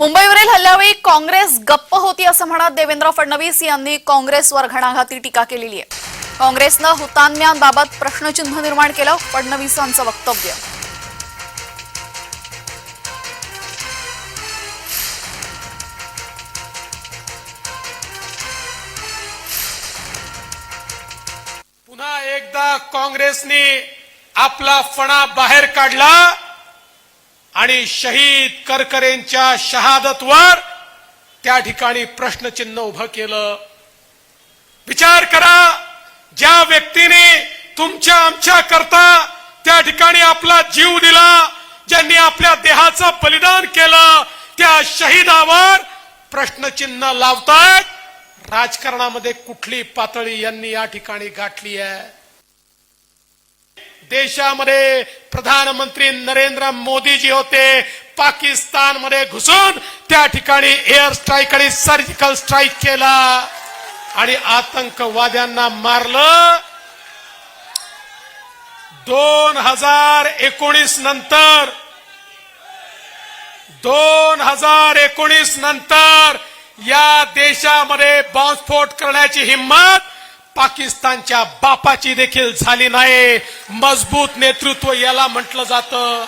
मुंबईवरील हल्ल्यावेळी काँग्रेस गप्प होती असं म्हणत देवेंद्र फडणवीस यांनी काँग्रेसवर घणाघाती टीका केलेली आहे. काँग्रेसनं हुतात्म्यांबाबत प्रश्नचिन्ह निर्माण केलं फडणवीसांचं वक्तव्य. पुन्हा एकदा काँग्रेसने आपला फणा बाहेर काढला. आणि शहीद करकरेंच्या शहादतवर त्या ठिकाणी प्रश्नचिन्ह उभं केलं. विचार करा ज्या व्यक्तीने तुमच्या आमच्या करता त्या ठिकाणी आपला जीव दिला ज्यांनी आपल्या देहाचं बलिदान केलं त्या शहीदावर प्रश्नचिन्ह लावतात राजकारणामध्ये कुठली पातळी यांनी या ठिकाणी गाठली आहे? देशामध्ये प्रधानमंत्री नरेंद्र मोदीजी होते पाकिस्तानमध्ये घुसून त्या ठिकाणी एअर स्ट्राईक आणि सर्जिकल स्ट्राईक केला. आणि आतंकवाद्यांना मारलं. दोन हजार एकोणीस नंतर दोन हजार एकोणीस नंतर या देशामध्ये बॉम्बस्फोट करण्याची हिंमत पाकिस्तानच्या बापाची देखील झाली नाही. मजबूत नेतृत्व याला म्हटलं जातं.